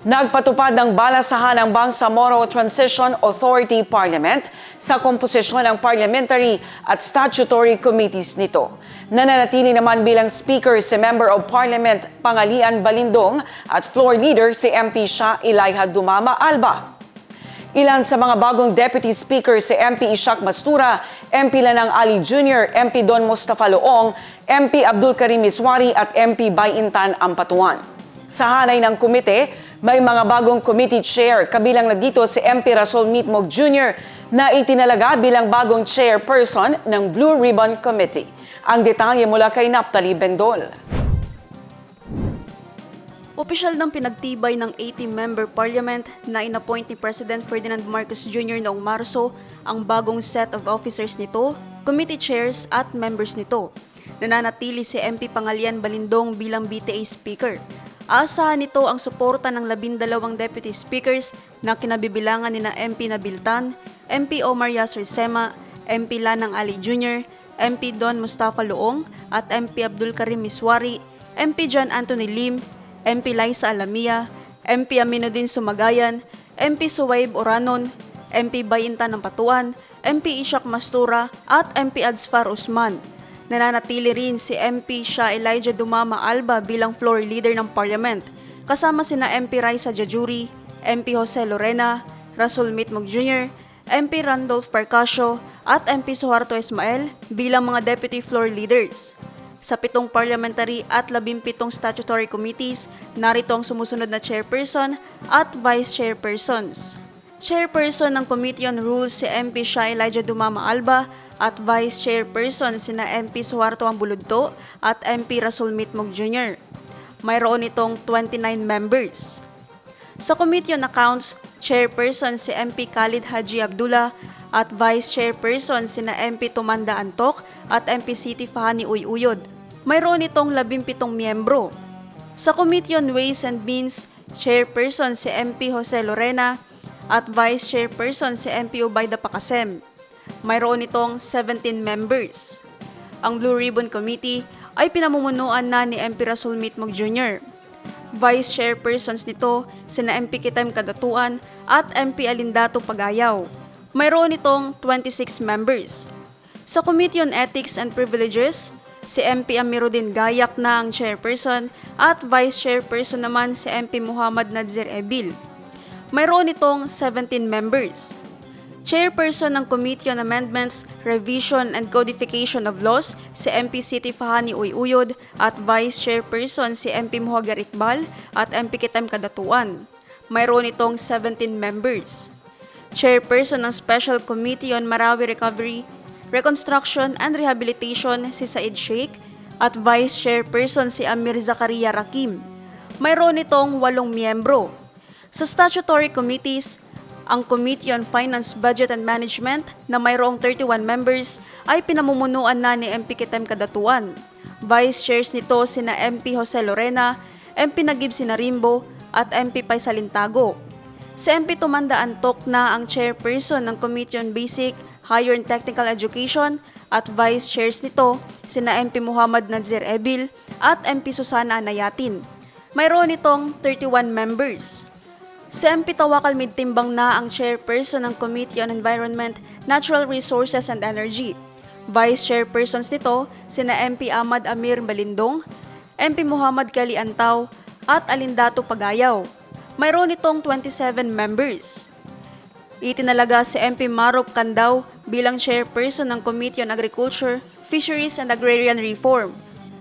Nagpatupad ng balasahan ang Bangsamoro Transition Authority Parliament sa komposisyon ng parliamentary at statutory committees nito. Nananatili naman bilang speaker si Member of Parliament Pangalian Balindong at floor leader si MP Shah Ilayha Dumama Alba. Ilan sa mga bagong deputy speaker si MP Ishak Mastura, MP Lanang Ali Jr., MP Don Mustafa Loong, MP Abdul Karim Miswari at MP Bayintan Ampatuan. Sa hanay ng komite, may mga bagong committee chair kabilang na dito si MP Rasol Mitmog Jr. na itinalaga bilang bagong chairperson ng Blue Ribbon Committee. Ang detalye mula kay Naptali Bendol. Opisyal ng pinagtibay ng 80-member parliament na inappoint ni President Ferdinand Marcos Jr. noong Marso ang bagong set of officers nito, committee chairs at members nito. Nananatili si MP Pangalian Balindong bilang BTA Speaker. Asahan nito ang suporta ng labindalawang deputy speakers na kinabibilangan ni na MP Nabiltan, MP Omar Yasser Sema, MP Lanang Ali Jr., MP Don Mustafa Loong at MP Abdul Karim Miswari, MP John Anthony Lim, MP Liza Alamia, MP Aminuddin Sumagayan, MP Suwaib Oranon, MP Bayintan ng Patuan, MP Ishak Mastura at MP Adsfar Usman. Nananatili rin si MP Shah Elijah Dumama Alba bilang floor leader ng parliament, kasama sina MP Raisa Jajuri, MP Jose Lorena, Rasul Mitmog Jr., MP Randolph Percasio at MP Suharto Ismael bilang mga deputy floor leaders. Sa pitong parliamentary at labimpitong statutory committees, narito ang sumusunod na chairperson at vice chairpersons. Chairperson ng Committee on Rules si MP Shah Elijah Dumama Alba at Vice Chairperson sina MP Suharto Ambuludto at MP Rasul Mitmog Jr. Mayroon itong 29 members. Sa Committee on Accounts, Chairperson si MP Khalid Haji Abdullah at Vice Chairperson sina MP Tumanda Antok at MP City Fahani Uyuyod. Mayroon itong 17 miyembro. Sa Committee on Ways and Means, Chairperson si MP Jose Lorena at Vice Chairperson si MP Ubayda Pakasem. Mayroon itong 17 members. Ang Blue Ribbon Committee ay pinamumunuan na ni MP Rasul Mitmog Jr. Vice Chairpersons nito sina MP Kitem Kadatuan at MP Alindato Pagayaw. Mayroon itong 26 members. Sa Committee on Ethics and Privileges, si MP Amiruddin Gayak na ang chairperson at vice chairperson naman si MP Muhammad Nadzir Ebil. Mayroon itong 17 members. Chairperson ng Committee on Amendments, Revision and Codification of Laws si MP City Fahani Uyuyod at Vice Chairperson si MP Muhagar Iqbal at MP Kitem Kadatuan. Mayroon itong 17 members. Chairperson ng Special Committee on Marawi Recovery, Reconstruction and Rehabilitation si Said Sheikh at Vice Chairperson si Amir Zakaria Rakim. Mayroon itong walong miyembro. Sa statutory committees, ang Committee on Finance, Budget and Management na mayroong 31 members ay pinamumunuan na ni MP Kitem Kadatuan. Vice chairs nito sina MP Jose Lorena, MP Nagib Sinarimbo at MP Paisalintago. Si MP Tumanda Antok na ang chairperson ng Committee on Basic, Higher and Technical Education at vice chairs nito sina MP Muhammad Nazir Ebil at MP Susana Anayatin. Mayroon itong 31 members. Si MP Tawakal Midtimbang na ang chairperson ng Committee on Environment, Natural Resources and Energy. Vice chairpersons nito sina MP Ahmad Amir Balindong, MP Muhammad Kali Antaw at Alindato Pagayaw. Mayroon itong 27 members. Itinalaga si MP Marop Kandaw bilang chairperson ng Committee on Agriculture, Fisheries and Agrarian Reform.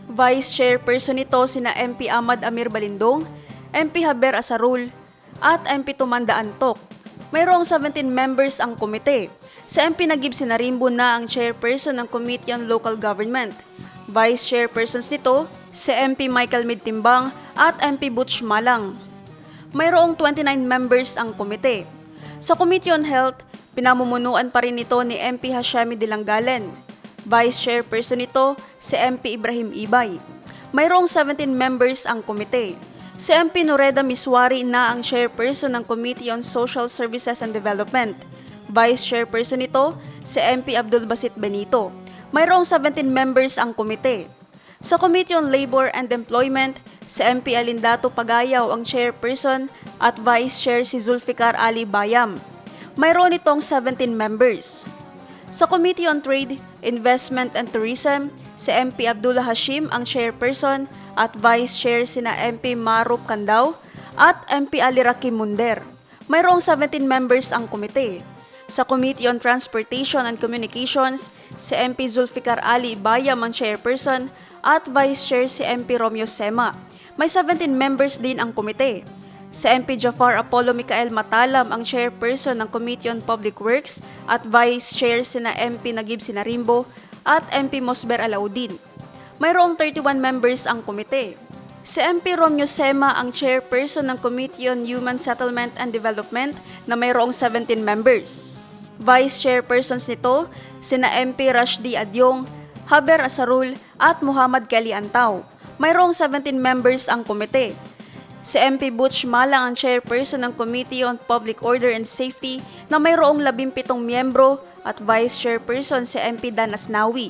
Vice chairperson nito sina MP Ahmad Amir Balindong, MP Haber Asarul, at MP Tumanda Antok. Mayroong 17 members ang komite. Sa MP Nagib Sinarimbo na ang chairperson ng Committee on Local Government. Vice chairpersons nito si MP Michael Midtimbang at MP Butch Malang. Mayroong 29 members ang komite. Sa Committee on Health, pinamumunuan pa rin ito ni MP Hashemi Dilanggalen. Vice Chairperson nito si MP Ibrahim Ibay. Mayroong 17 members ang komite. Si MP Noreda Miswari na ang chairperson ng Committee on Social Services and Development. Vice Chairperson nito si MP Abdul Basit Benito. Mayroong 17 members ang komite. Sa Committee on Labor and Employment, si MP Alindato Pagayaw ang chairperson at Vice Chair si Zulfikar Ali Bayam. Mayroon itong 17 members. Sa Committee on Trade, Investment and Tourism, si MP Abdullah Hashim ang chairperson at vice chair sina MP Marup Kandaw at MP Ali Rakim Munder. Mayroong 17 members ang komite. Sa Committee on Transportation and Communications, si MP Zulfikar Ali Bayam ang chairperson at vice chair si MP Romeo Sema. May 17 members din ang komite. Si MP Jafar Apollo Micael Matalam ang chairperson ng Committee on Public Works at vice chair sina MP Nagib Sinarimbo at MP Mosber Alaudin. Mayroong 31 members ang komite. Si MP Romeo Sema ang chairperson ng Committee on Human Settlement and Development na mayroong 17 members. Vice chairpersons nito sina MP Rashdi Adyong, Haber Asarul at Muhammad Kali Antaw. Mayroong 17 members ang komite. Si MP Butch Malang ang chairperson ng Committee on Public Order and Safety na mayroong 17 miyembro at vice chairperson si MP Dan Asnawi.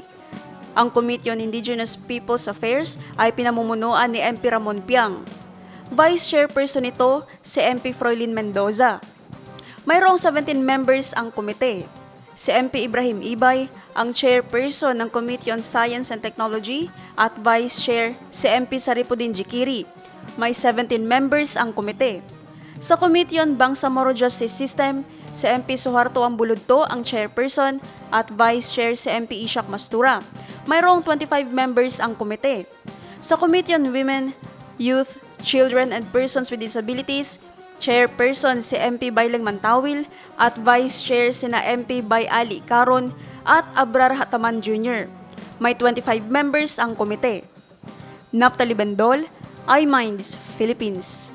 Ang Committee on Indigenous Peoples Affairs ay pinamumunuan ni MP Ramon Piang. Vice chairperson nito si MP Froilin Mendoza. Mayroong 17 members ang komite. Si MP Ibrahim Ibay, ang chairperson ng Committee on Science and Technology at vice chair si MP Saripudin Jikiri. May 17 members ang komite. Sa Committee on Bangsamoro Justice System, si MP Suharto Ambuludto ang chairperson at vice chair si MP Ishak Mastura. Mayroong 25 members ang komite. Sa Committee on Women, Youth, Children and Persons with Disabilities, Chairperson si MP Baylang Mantawil at Vice Chair sina MP Bay Ali Caron at Abrar Hataman Jr. May 25 members ang komite. Naptali Bendol, iMinds, Philippines.